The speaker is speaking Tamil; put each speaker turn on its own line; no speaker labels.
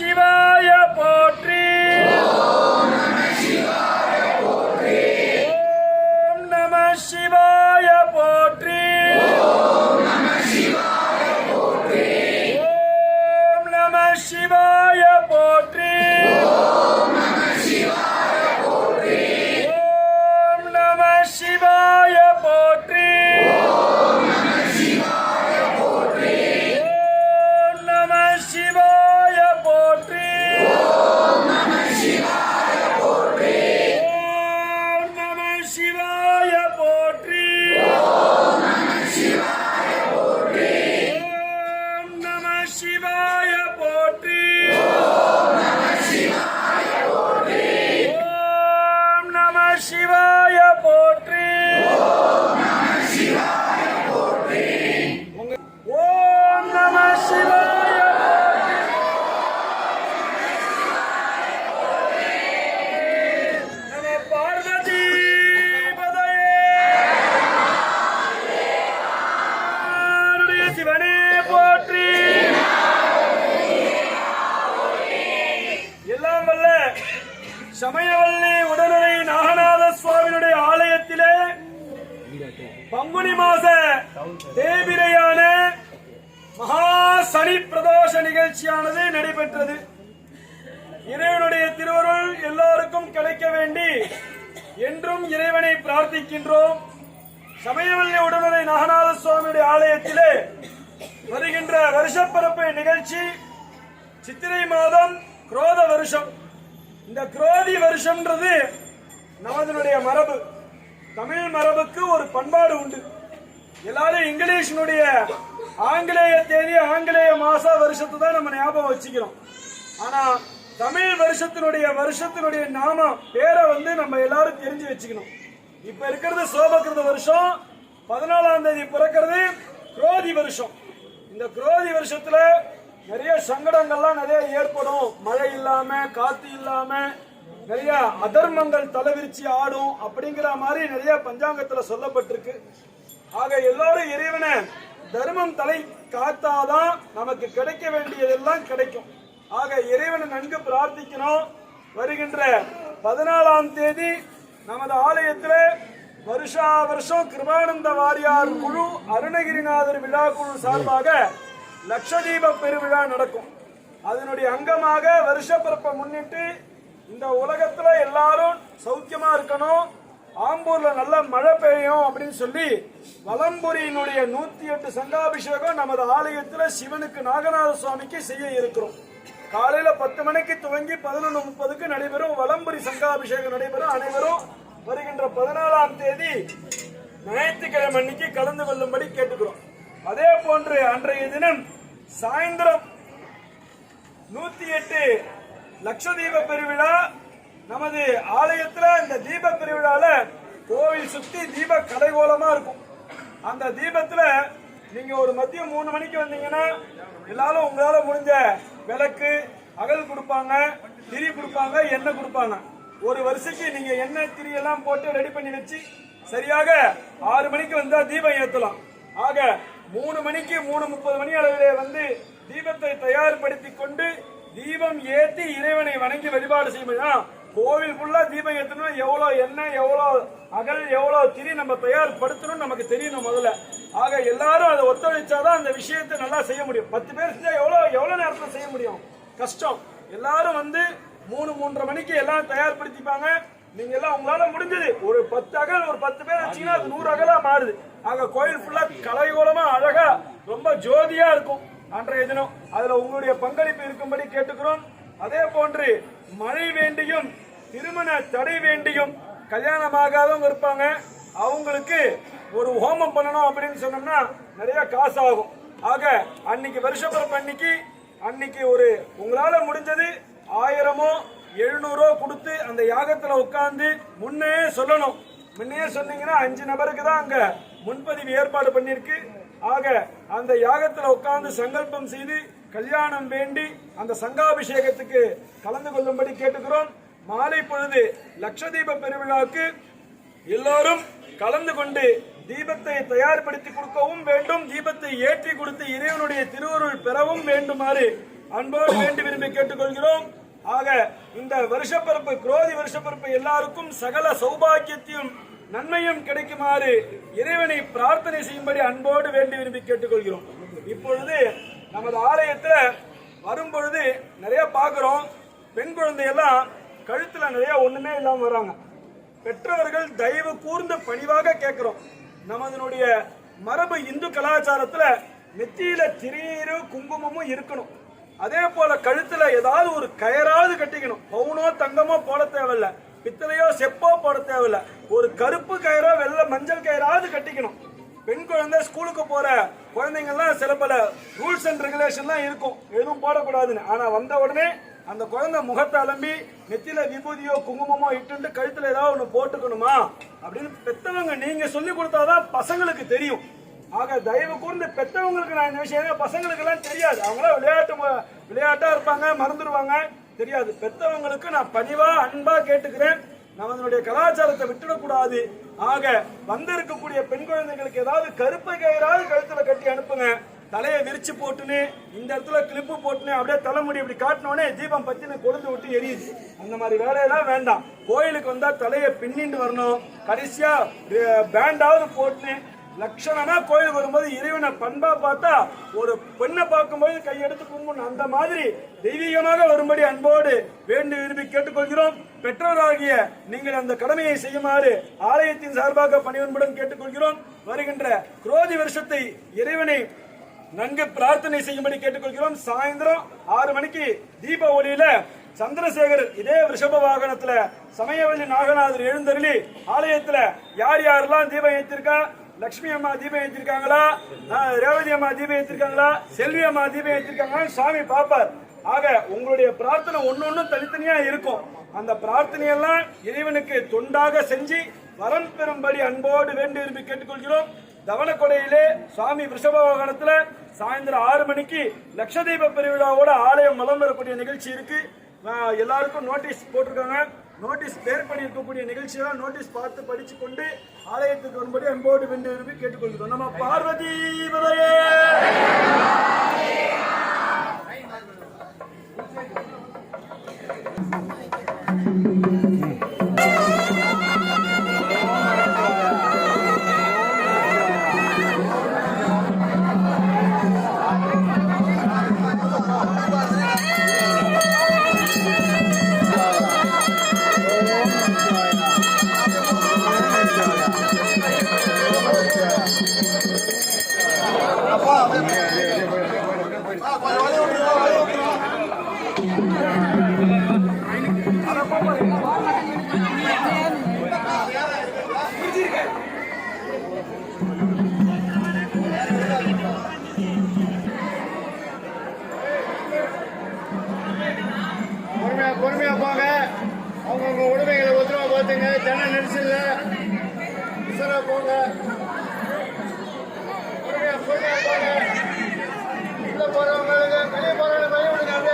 சிவாய போற்றி. ஓம் நம சிவாய போற்றி. ஓம் நம சிவாய போற்றி. しは மாச தேவிரையான மகா சனி பிரதோஷ நிகழ்ச்சியானது நடைபெற்றது. இறைவனுடைய திருவருள் எல்லோருக்கும் கிடைக்க வேண்டி என்றும் இறைவனை பிரார்த்திக்கின்றோம். சமயவல்லி உடனடி நாகநாத சுவாமியுடைய ஆலயத்திலே வருகின்ற வருஷப்பரப்பு நிகழ்ச்சி சித்திரை மாதம் குரோத வருஷம். இந்த குரோதி வருஷம்ன்றது நமதனுடைய மரபு. தமிழ் மரபுக்கு ஒரு பண்பாடு உண்டு. எல்லாரும் இங்கிலீஷினுடைய ஆங்கிலேய தேதி ஆங்கிலேய மாச வருஷத்தை தான் நம்ம ஞாபகம் வச்சுக்கிறோம். ஆனா தமிழ் வருஷத்தினுடைய வருஷத்தினுடைய நாமம் பேரை வந்து நம்ம எல்லாரும் தெரிஞ்சு வச்சுக்கணும். இப்ப இருக்கிறது சோபகிருத வருஷம் பதினாலாம் தேதி பிறக்கிறது குரோதி வருஷம். இந்த குரோதி வருஷத்துல நிறைய சங்கடங்கள்லாம் நிறைய ஏற்படும். மழை இல்லாம காத்து இல்லாம நிறைய அதர்மங்கள் தலைவிரிச்சு ஆடும் அப்படிங்கிற மாதிரி நிறைய பஞ்சாங்கத்துல சொல்லப்பட்டிருக்கு. ஆக எல்லாரும் இறைவனை தர்மம் தலை காத்தாதான் நமக்கு கிடைக்க வேண்டியதெல்லாம் கிடைக்கும். ஆக இறைவனை நன்கு பிரார்த்திக்கணும் வருகின்ற பதினாலாம் தேதி நமது ஆலயத்தில் வருஷா வருஷம் கிருபானந்த வாரியார் குழு அருணகிரிநாதர் விழா குழு சார்பாக லட்சதீப பெருவிழா நடக்கும். அதனுடைய அங்கமாக வருஷ பிறப்பை முன்னிட்டு இந்த உலகத்துல எல்லாரும் சௌக்கியமா இருக்கணும். ஆம்பூர்ல நல்ல மழை பெய்யும் அப்படின்னு சொல்லி வலம்புரியினுடைய நூத்தி எட்டு சங்காபிஷேகம் நமது ஆலயத்துல சிவனுக்கு நாகநாத சுவாமிக்கு செய்ய இருக்கிறோம். காலையில பத்து மணிக்கு துவங்கி பதினொன்று முப்பதுக்கு நடைபெறும் வலம்புரி சங்காபிஷேகம் நடைபெறும். அனைவரும் வருகின்ற பதினாலாம் தேதி ஞாயிற்றுக்கிழமை அன்னைக்கு கலந்து கொள்ளும்படி கேட்டுக்கிறோம். அதே போன்று அன்றைய தினம் சாயந்தரம் நூத்தி எட்டு லட்சதீப பெருவிழா நமது ஆலயத்துல இந்த தீப திருவிழால கோவில் சுத்தி தீப கலைகோலமா இருக்கும். அந்த தீபத்துல நீங்க ஒரு மதியம் மூணு மணிக்கு வந்தீங்கன்னா எல்லாரும் உங்களால முடிஞ்ச விளக்கு அகல் கொடுப்பாங்க திரி கொடுப்பாங்க எண்ணெய் கொடுப்பாங்க. ஒரு வருஷத்துக்கு நீங்க எண்ணெய் திரி எல்லாம் போட்டு ரெடி பண்ணி வச்சு சரியாக ஆறு மணிக்கு வந்தா தீபம் ஏத்தலாம். ஆக மூணு மணிக்கு மூணு முப்பது மணி அளவிலே வந்து தீபத்தை தயார்படுத்தி கொண்டு தீபம் ஏத்தி இறைவனை வணங்கி வழிபாடு செய்யணும் கோவில் ஃபுல்லா தீபம் ஏற்றணும் எவ்வளோ எண்ணெய் எவ்வளோ அகல் எவ்வளோ திரி நம்ம தயார்படுத்தணும்னு நமக்கு தெரியணும் முதல்ல. ஆக எல்லாரும் அதை ஒத்துழைச்சாதான் அந்த விஷயத்தை நல்லா செய்ய முடியும். பத்து பேர் செஞ்சா எவ்வளோ எவ்வளோ நேரத்தில் செய்ய முடியும்? கஷ்டம். எல்லாரும் வந்து மூணு மூன்றரை மணிக்கு எல்லாம் தயார்படுத்திப்பாங்க. நீங்க எல்லாம் உங்களால முடிஞ்சது. ஒரு பத்து அகல் ஒரு பத்து பேர் வச்சீங்கன்னா அது நூறு அகலா மாறுது. ஆக கோயில் ஃபுல்லா கலைகோலமா அழகா ரொம்ப ஜோதியா இருக்கும் அன்றைய தினம். அதுல உங்களுடைய பங்களிப்பு இருக்கும்படி கேட்டுக்கிறோம். அதே போன்று மழை வேண்டியும் திருமண தடை வேண்டியும் கல்யாணமாகாதவங்க இருப்பாங்க. அவங்களுக்கு ஒரு ஹோமம் பண்ணணும் அப்படின்னு சொன்னோம்னா நிறைய காசு ஆகும் ஆக அன்னைக்கு வருஷப்பிறப்பு அன்னைக்கு அன்னைக்கு ஒரு உங்களால முடிஞ்சது ஆயிரமோ எழுநூறோ கொடுத்து அந்த யாகத்துல உட்கார்ந்து முன்னே சொல்லணும். முன்னே சொன்னீங்கன்னா அஞ்சு நபருக்கு தான் அங்க முன்பதிவு ஏற்பாடு பண்ணிருக்கு ஆக அந்த யாகத்துல உட்கார்ந்து சங்கல்பம் செய்து கல்யாணம் வேண்டி அந்த சங்காபிஷேகத்துக்கு கலந்து கொள்ளும்படி கேட்டுக்கிறோம். மாலை பொழுது லட்சதீப பெருவிழாவுக்கு எல்லோரும் கலந்து கொண்டு தீபத்தை தயார்படுத்தி கொடுக்கவும் வேண்டும். தீபத்தை ஏற்றி கொடுத்து இறைவனுடைய திருவருள் பெறவும் வேண்டுமாறு அன்போடு வேண்டி விரும்பி கேட்டுக்கொள்கிறோம். ஆக இந்த வருஷப்பரப்பு குரோதி வருஷப்பரப்பு எல்லாருக்கும் சகல சௌபாக்கியத்தையும் நன்மையும் கிடைக்குமாறு இறைவனை பிரார்த்தனை செய்யும்படி அன்போடு வேண்டி விரும்பி கேட்டுக்கொள்கிறோம். இப்பொழுது நமது ஆலயத்தில் வரும்பொழுது நிறைய பார்க்குறோம். பெண் குழந்தையெல்லாம் கழுத்துல நிறைய ஒண்ணுமே இல்லாம வராங்க. பெற்றவர்கள் தயவு கூர்ந்து பணிவாக கேட்கிறோம். நமதனுடைய மரபு இந்து கலாச்சாரத்துல நெத்தியில திருநீரும் குங்குமமும் இருக்கணும். அதே போல கழுத்துல ஏதாவது ஒரு கயராவது கட்டிக்கணும். பவுனோ தங்கமோ போட தேவையில்ல. பித்தளையோ செப்போ போட தேவையில்ல. ஒரு கருப்பு கயரோ வெள்ளை மஞ்சள் கயராவது கட்டிக்கணும். பெண் குழந்தை ஸ்கூலுக்கு போற குழந்தைங்கள்லாம் சில பல ரூல்ஸ் அண்ட் ரெகுலேஷன்லாம் இருக்கும். எதுவும் போடக்கூடாதுன்னு. ஆனா வந்த உடனே அந்த குழந்தை முகத்தை அலம்பி நெத்தியில விபூதியோ குங்குமமோ இட்டுண்டு கழுத்துல ஏதாவது ஒண்ணு போட்டுக்கணுமா? அப்படின்னு பெத்தவங்க நீங்க சொல்லி கொடுத்தாதான் பசங்களுக்கு தெரியும். ஆக தயவு கூர்ந்து பெத்தவங்களுக்கு நான் இந்த விஷயம் பசங்களுக்கு எல்லாம் தெரியாது. அவங்களாம் விளையாட்டு மு- விளையாட்டா இருப்பாங்க மறந்துடுவாங்க. தெரியாது. பெத்தவங்களுக்கு நான் பணிவா அன்பா கேட்டுக்கிறேன். நம்மளுடைய கலாச்சாரத்தை விட்டுடக்கூடாது. ஆக வந்திருக்கக்கூடிய பெண் குழந்தைகளுக்கு ஏதாவது கருப்பை கயிறாவது கழுத்துல கட்டி அனுப்புங்க. தலையை விரிச்சு போட்டுன்னு இந்த இடத்துல கிளிப்பு போட்டுன்னு அப்படியே தலைமுடி இப்படி காட்டினோடனே தீபம் பத்தின கொழுந்து விட்டு எரியுது. அந்த மாதிரி வேலையெல்லாம் வேண்டாம். கோயிலுக்கு வந்தா தலையை பின்னிட்டு வரணும். கடைசியா பேண்டாவது போட்டுன்னு லட்சணமா கோயிலுக்கு வரும்போது இறைவனை பண்பா பார்த்தா ஒரு பெண்ணை பார்க்கும்போது கையெடுத்து கும்பிடணும். அந்த மாதிரி தெய்வீகமாக வரும்படி அன்போடு வேண்டி விரும்பி கேட்டுக்கொள்கிறோம். பெற்றோராகிய நீங்கள் அந்த கடமையை செய்யுமாறு ஆலயத்தின் சார்பாக பணிவன்புடன் கேட்டுக்கொள்கிறோம். வருகின்ற குரோதி வருஷத்தை இறைவனை நன்கு பிரார்த்தனை செய்யும்படி கேட்டுக்கொள்கிறோம். சாயந்தரம் ஆறு மணிக்கு தீப ஒளியில சந்திரசேகர் இதே ரிஷப வாகனத்துல சமயவல்லி நாகநாதர் எழுந்தருளி ஆலயத்துல யார் யாரெல்லாம் தீபம் ஏற்றிருக்கா லட்சுமி அம்மா தீபம் ஏற்றிருக்காங்களா ரேவதி அம்மா தீபம் ஏற்றிருக்காங்களா செல்வி அம்மா தீபம் ஏற்றிருக்காங்களா சாமி பாப்பார் ஆக உங்களுடைய பிரார்த்தனை ஒன்னொன்னு தனித்தனியா இருக்கும். அந்த பிரார்த்தனையெல்லாம் இறைவனுக்கு தொண்டாக செஞ்சு வரம் பெறும்படி அன்போடு வேண்டி விரும்பி கேட்டுக்கொள்கிறோம். தவணக்கொடையிலே சுவாமி ரிஷப வாகனத்துல சாயந்தரம் ஆறு மணிக்கு லட்சதீப பெருவிழாவோட ஆலயம் மலம் வரக்கூடிய நிகழ்ச்சி இருக்கு. எல்லாருக்கும் நோட்டீஸ் போட்டிருக்காங்க. நோட்டீஸ் பேர் பண்ணி இருக்கக்கூடிய நிகழ்ச்சியெல்லாம் நோட்டீஸ் பார்த்து படிச்சு கொண்டு ஆலயத்துக்கு வரும்படி அன்போடு வென்று விரும்பி கேட்டுக்கொள்கிறோம். நம்ம பார்வதி ஜன
நெரிசல்ல. உசரா போங்க. போங்க. உள்ள போறவங்களுக்கு வெளியே போறவங்களுக்கு வெளியே விடுங்க